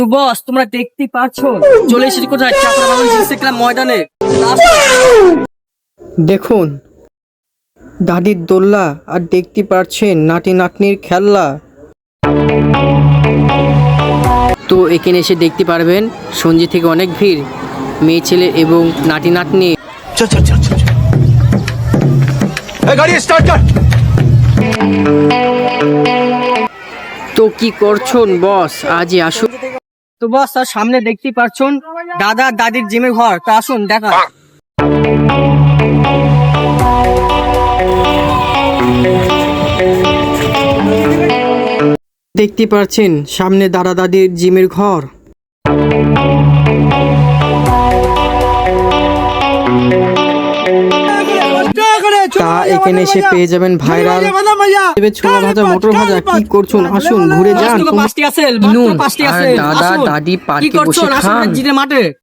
তো বস তোমরা দেখতে পাচ্ছো চলে এসেছি কোথায়? চাপড়া বাগান ইনস্টাগ্রাম ময়দানে। দেখুন দাদির দোল্লা আর দেখতে পারছেন নাটি নাতনির খেলা তো এখানে এসে দেখতে পারবেন সঞ্জি থেকে অনেক ভিড়। মেয়ে ছেলে এবং নাটি নাতনি। তো কি করছন বস? আজই আসুন। তো বস তার সামনে দেখতে পাচ্ছেন দাদা দাদির জিমে ঘর। তো আসুন দেখা দেখতে পাচ্ছেন সামনে দাদা দাদির জিমের ঘর। তা এখানে এসে পেয়ে যাবেন ভাইরাল। ছোলা ভাজা মটর ভাজা কি করছুন আসুন ঘুরে যান। নুন আর দাদা দাদি পার্কে বসে খান। মাঠে।